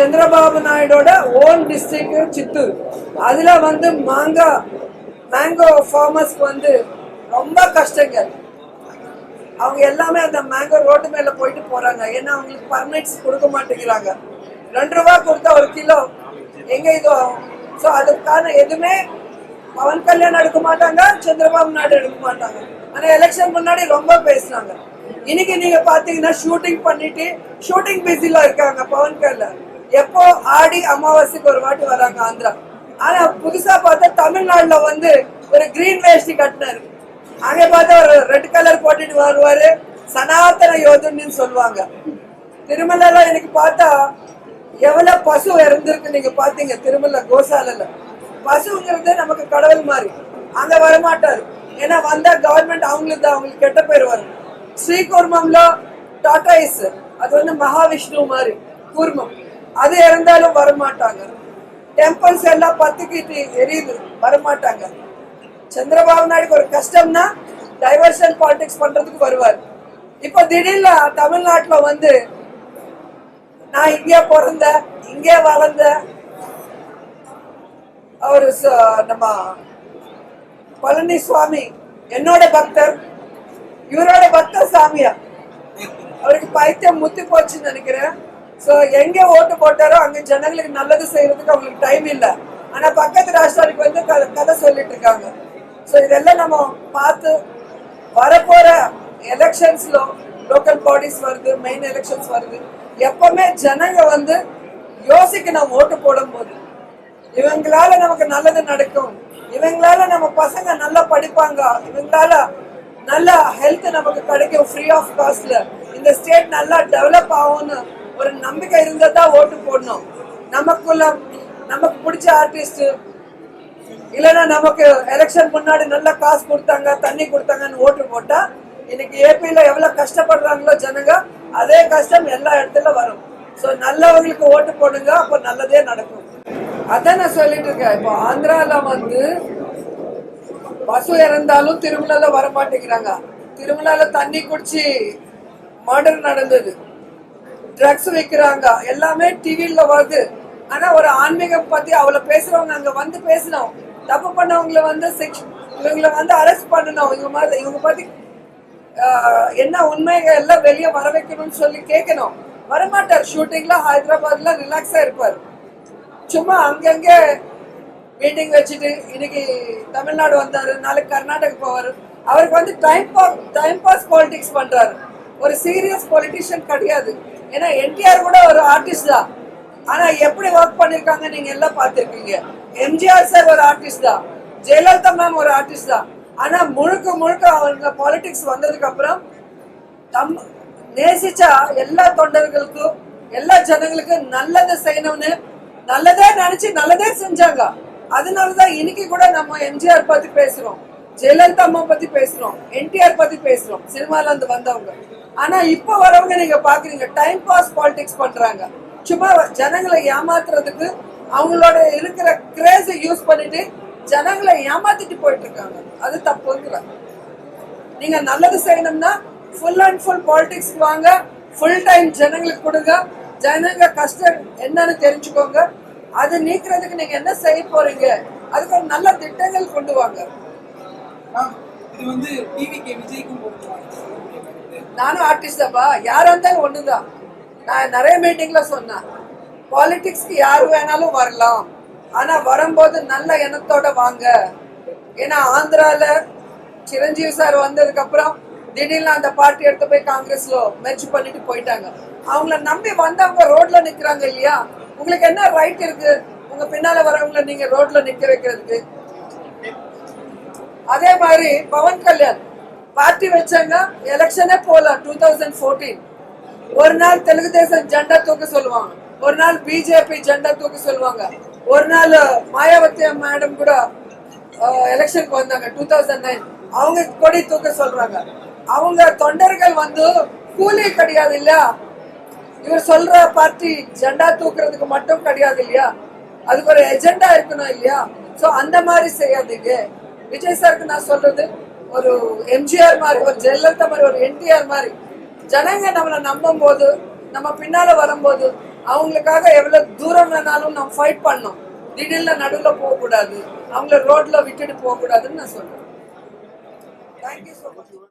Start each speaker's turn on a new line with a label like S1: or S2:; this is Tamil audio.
S1: சந்திரபாபு நாயுடோட ஓன் டிஸ்ட்ரிக்ட் சித்தூர். அதில் வந்து மாங்கா மேங்கோ ஃபார்மர்ஸ்க்கு வந்து ரொம்ப கஷ்டங்க. அவங்க எல்லாமே அந்த மேங்கோ ரோட்டு மேலே போயிட்டு போகிறாங்க ஏன்னா அவங்களுக்கு பர்மிட்ஸ் கொடுக்க மாட்டேங்கிறாங்க. ரெண்டு ரூபா கொடுத்தா ஒரு கிலோ. எங்கே இது? ஸோ அதுக்கான எதுவுமே பவன் கல்யாண் எடுக்க மாட்டாங்க சந்திரபாபு நாயுடு எடுக்க மாட்டாங்க. ஆனால் எலெக்ஷன் முன்னாடி ரொம்ப பேசுனாங்க. இன்னைக்கு நீங்கள் பார்த்தீங்கன்னா ஷூட்டிங் பண்ணிட்டு ஷூட்டிங் பிஸியில் இருக்காங்க பவன் கல்யாண். எப்போ ஆடி அமாவாசைக்கு ஒரு வாட்டி வராங்க ஆந்திரா. ஆனா புதுசா பார்த்தா தமிழ்நாடுல வந்து ஒரு கிரீன் வேஷ்டி கட்டினாரு. அங்க பார்த்தா ஒரு ரெட் கலர் போட்டுட்டு வருவாரு. சனாதன யோதன்னு சொல்லுவாங்க. திருமலைல எனக்கு பார்த்தா எவ்வளவு பசு இறந்திருக்கு நீங்க பாத்தீங்க திருமலை கோசாலில் பசுங்கிறது நமக்கு கடவுள் மாதிரி. அங்க வரமாட்டாரு. ஏன்னா வந்தா கவர்மெண்ட் அவங்களுக்கு தான் அவங்களுக்கு கெட்ட பேர் வரும். ஸ்ரீகூர்மம்ல டாடா அது வந்து மகாவிஷ்ணு மாதிரி. கூர்மம். அது இறந்தாலும் வரமாட்டாங்க. டெம்பிள்ஸ் எல்லாம் பத்துக்கிட்டு எரியுது வரமாட்டாங்க. சந்திரபாபு நாயுடுக்கு ஒரு கஷ்டம்னா டைவர்ஷன் பாலிடிக்ஸ் பண்றதுக்கு வருவார். இப்போ திடீர்னு தமிழ்நாட்டுல வந்து நான் இங்கே பிறந்த இங்கே வளர்ந்த அவரு ச- நம்ம பழனிசுவாமி என்னோட பக்தர் இவரோட பக்தர் சாமியா அவருக்கு பைத்தியம் முத்தி போச்சுன்னு நினைக்கிறேன். ஸோ எங்கே ஓட்டு போட்டாரோ அங்கே ஜனங்களுக்கு நல்லது செய்யறதுக்கு அவங்களுக்கு டைம் இல்லை. ஆனால் பக்கத்து ராஷ்டிராவுக்கு வந்து க- கதை சொல்லிட்டு இருக்காங்க. ஸோ இதெல்லாம் நம்ம பார்த்து வரப்போற எலெக்ஷன்ஸ்ல லோக்கல் பாடிஸ் வருது மெயின் எலெக்ஷன்ஸ் வருது. எப்பவுமே ஜனங்க வந்து யோசிக்கணும் ஓட்டு போடும்போது. இவங்களால நமக்கு நல்லது நடக்கும். இவங்களால நம்ம பசங்க நல்லா படிப்பாங்க. இவங்களால நல்ல ஹெல்த் நமக்கு கிடைக்கும் ஃப்ரீ ஆஃப் காஸ்ட்ல இந்த ஸ்டேட் நல்லா டெவலப் ஆகும்னு ஒரு நம்பிக்கை இருந்தா தான் ஓட்டு போடணும். நமக்குள்ள நமக்கு பிடிச்ச ஆர்டிஸ்ட் இல்லைன்னா நமக்கு எலெக்ஷன் முன்னாடி நல்ல காசு கொடுத்தாங்க தண்ணி கொடுத்தாங்கன்னு ஓட்டு போட்டா இன்னைக்கு ஏபியில எவ்வளவு கஷ்டப்படுறாங்களோ ஜனங்க அதே கஷ்டம் எல்லா இடத்துல வரும். ஸோ நல்லவங்களுக்கு ஓட்டு போடுங்க அப்போ நல்லதே நடக்கும். அதான் நான் சொல்லிட்டு இருக்கேன். இப்போ ஆந்திரால வந்து பசு இறந்தாலும் திருமலால வர மாட்டேங்கிறாங்க திருமலால தண்ணி குடிச்சு மர்டர் நடந்தது. ட்ரக்ஸ் விற்கிறாங்க எல்லாமே டிவியில் வருது. ஆனா ஒரு ஆன்மீகம் பத்தி அவளை பேசுறவங்க அங்க வந்து பேசணும். தப்பு பண்ணவங்களை வந்து சிக்ஷ் இவங்களை வந்து அரெஸ்ட் பண்ணணும். இவங்க மாதிரி இவங்க பத்தி என்ன உண்மைகள் எல்லாம் வெளியே வர வைக்கணும்னு சொல்லி கேட்கணும். வரமாட்டார். ஷூட்டிங்ல ஹைதராபாத்ல ரிலாக்ஸா இருப்பார். சும்மா அங்கங்கே மீட்டிங் வச்சுட்டு இன்னைக்கு தமிழ்நாடு வந்தாரு நாளைக்கு கர்நாடகா போவார். அவருக்கு வந்து time pass time pass politics பண்றாரு. ஒரு சீரியஸ் பொலிட்டிஷியன் கிடையாது. ஏன்னா என்டிஆர் கூட ஒரு ஆர்டிஸ்ட் தான். ஆனா எப்படி ஒர்க் பண்ணிருக்காங்க நீங்க எல்லாம் பார்த்துருக்கீங்க. எம்ஜிஆர் சார் ஒரு ஆர்டிஸ்ட் தான். ஜெயலலிதா மேம் ஒரு ஆர்டிஸ்ட் தான். ஆனா முழுக்க முழுக்க அவங்க பாலிடிக்ஸ் வந்ததுக்கு அப்புறம் தம் நேசிச்சா எல்லா தொண்டர்களுக்கும் எல்லா ஜனங்களுக்கும் நல்லதை செய்யணும்னு நல்லதே நினைச்சு நல்லதே செஞ்சாங்க. அதனாலதான் இன்னைக்கு கூட நம்ம எம்ஜிஆர் பத்தி பேசுறோம். ஜெயலலிதா அம்மா பத்தி பேசுறோம் என்டிஆர் பத்தி பேசுறோம் சினிமால இருந்து வந்தவங்க. ஆனா இப்ப வரவங்க நீங்க பாக்குறீங்க டைம் பாஸ் பாலிடிக்ஸ் பண்றாங்க. சும்மா ஜனங்களை ஏமாத்துறதுக்கு அவங்களோட இருக்கிற கிரேஸை யூஸ் பண்ணிட்டு ஜனங்களை ஏமாத்திட்டு போயிட்டு இருக்காங்க அது தப்புங்கிற. நீங்க நல்லது செய்யணும்னா ஃபுல் அண்ட் ஃபுல் பாலிடிக்ஸ் வாங்க ஃபுல் டைம் ஜனங்களுக்கு கொடுங்க. ஜனங்க கஷ்டம் என்னன்னு தெரிஞ்சுக்கோங்க. அது நீக்கிறதுக்கு நீங்க என்ன செய்ய போறீங்க? அதுக்கு ஒரு நல்ல திட்டங்கள் கொண்டு வாங்க.
S2: இது வந்து டிவிக்கு விஜய்க்கும்
S1: நானும் ஆர்டிஸ்ட் அப்பா யாரா இருந்தாலும் ஒண்ணுதான் நான் நிறைய மீட்டிங்ல சொன்னேன். பாலிடிக்ஸ்க்கு யாரு வேணாலும் வரலாம். ஆனா வரும்போது நல்ல எண்ணத்தோட வாங்க. ஏன்னா ஆந்திரால சிரஞ்சீவி சார் வந்ததுக்கு அப்புறம் திடீர்னு அந்த பார்ட்டி எடுத்து போய் காங்கிரஸ்ல மெர்ஜ் பண்ணிட்டு போயிட்டாங்க. அவங்கள நம்பி வந்தவங்க ரோட்ல நிக்கிறாங்க இல்லையா? உங்களுக்கு என்ன ரைட் இருக்கு? உங்க பின்னால வரவங்களை நீங்க ரோட்ல நிக்க வைக்கிறதுக்கு. அதே மாதிரி பவன் கல்யாண் பார்ட்டி வச்சாங்க எலெக்ஷனே போல டூ தௌசண்ட் ஃபோர்டீன் ஒரு நாள் தெலுங்கு தேசம் ஜெண்டா தூக்க சொல்லுவாங்க. ஒரு நாள் பிஜேபி ஜெண்டா தூக்க சொல்லுவாங்க. ஒரு நாள் மாயாவதி மேடம் கூட எலெக்ஷனுக்கு வந்தாங்க டூ தௌசண்ட் நைன் அவங்க கொடி தூக்க சொல்றாங்க. அவங்க தொண்டர்கள் வந்து கூலி கிடையாது இல்லையா? இவர் சொல்ற பார்ட்டி ஜெண்டா தூக்குறதுக்கு மட்டும் கிடையாது இல்லையா? அதுக்கு ஒரு எஜெண்டா இருக்கணும் இல்லையா? ஸோ அந்த மாதிரி செய்யாதீங்க. விஜய் சாருக்கு நான் சொல்றது ஒரு எம்ஜிஆர் மாதிரி ஒரு ஜெயலலிதா மாதிரி ஒரு என்டிஆர் மாதிரி. ஜனங்க நம்மளை நம்பும் போது நம்ம பின்னால வரும்போது அவங்களுக்காக எவ்வளவு தூரம் வேணாலும் நம்ம ஃபைட் பண்ணோம். திடீர்னு நடுவில் போக கூடாது அவங்கள ரோட்ல விட்டுட்டு போக கூடாதுன்னு நான் சொல்றேன். Thank you so much